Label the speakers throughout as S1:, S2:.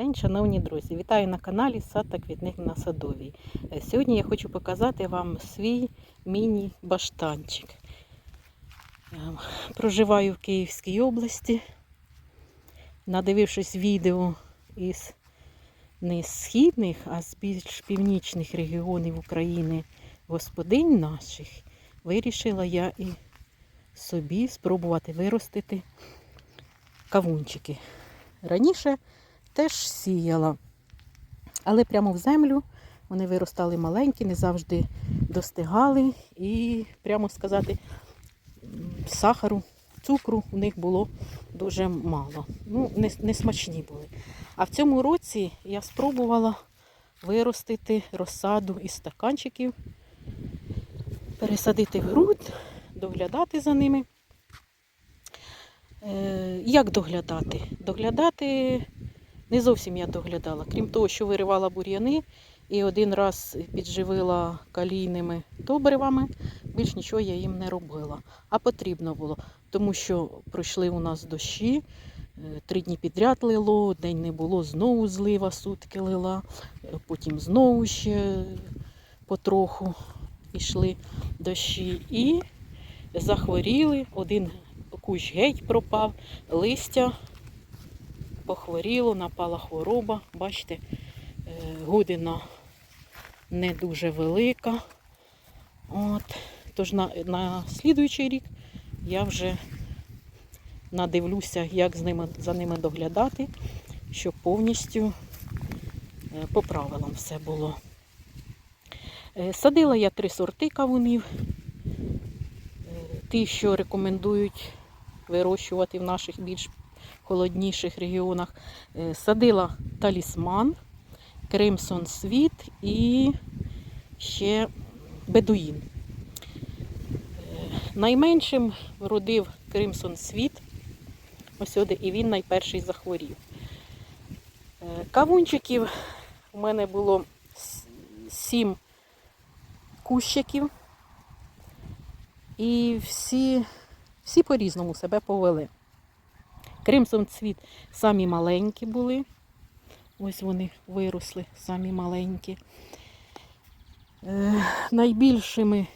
S1: день, шановні друзі! Вітаю на каналі Сад та квітник на Садовій. Е, Сьогодні я хочу показати вам свій міні-баштанчик. Е, Проживаю в Київській області. Надивившись відео із не з східних, а з більш північних регіонів України господинь наших, вирішила я і собі спробувати виростити кавунчики. Раніше теж сіяла, але прямо в землю вони виростали маленькі, не завжди достигали і, прямо сказати, сахару, цукру у них було дуже мало. Ну, не, не смачні були. А в цьому році я спробувала виростити розсаду із стаканчиків, пересадити в ґрунт, доглядати за ними. Е, Як доглядати? Доглядати не зовсім я доглядала. Крім того, що виривала бур'яни і один раз підживила калійними добривами, більш нічого я їм не робила. А потрібно було, тому що пройшли у нас дощі, е, три дні підряд лило, день не було, знову злива, сутки лила, е, потім знову ще потроху йшли дощі. І захворіли, один кущ геть пропав, листя похворіло, напала хвороба. Бачите, е, година не дуже велика. От. Тож на, на слідуючий рік я вже надивлюся, як з ними, за ними доглядати, щоб повністю е, по правилам все було. Е, Садила я три сорти кавунів. Ті, що рекомендують вирощувати в наших більш холодніших регіонах. Е, Садила талісман, Кримсон Світ і ще бедуїн. Е, Найменшим родив Кримсон Світ. Ось сюди, і він найперший захворів. Е, Кавунчиків у мене було сім кущиків. І всі, всі по-різному себе повели. Кримсон цвіт самі маленькі були. Ось вони виросли, самі маленькі. Е, найбільшими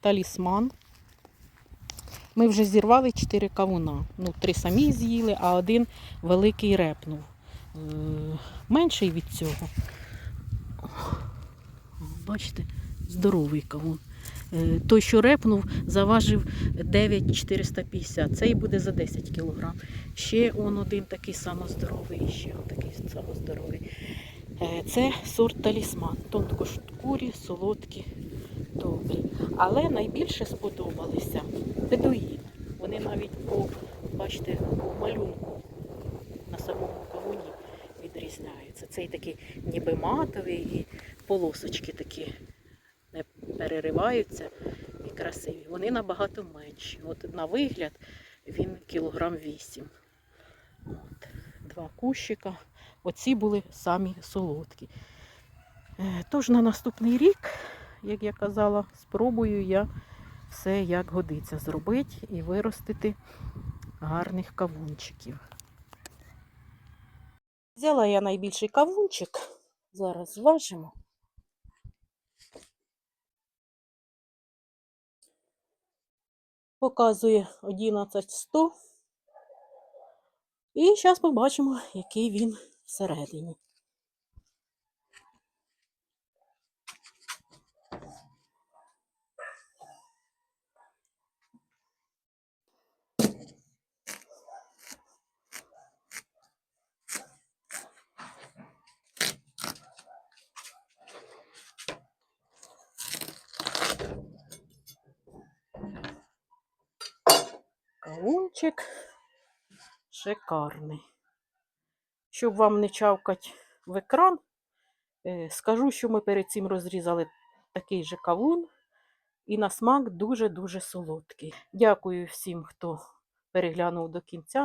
S1: талісман. Ми вже зірвали 4 кавуна. Ну, три самі з'їли, а один великий репнув. Е, менший від цього. Бачите, здоровий кавун. Е, Той, що репнув, заважив 9,450. Цей буде за 10 кг. Ще он один такий самоздоровий, ще он такий самоздоровий. Е, Це сорт талісман. Тонкошкурі, солодкі, добрі. Але найбільше сподобалися бедуїни. Вони навіть по, бачите, по малюнку на самому кавуні відрізняються. Цей такий ніби матовий і полосочки такі перериваються і красиві. Вони набагато менші. От на вигляд він кілограм вісім. Два кущика. Оці були самі солодкі. Е, Тож на наступний рік, як я казала, спробую я все як годиться зробити і виростити гарних кавунчиків. Взяла я найбільший кавунчик. Зараз зважимо. Показує 11,100. І зараз побачимо, який він всередині. Кавунчик шикарний. Щоб вам не чавкать в екран, е, скажу, що ми перед цим розрізали такий же кавун, і на смак дуже-дуже солодкий. Дякую всім, хто переглянув до кінця.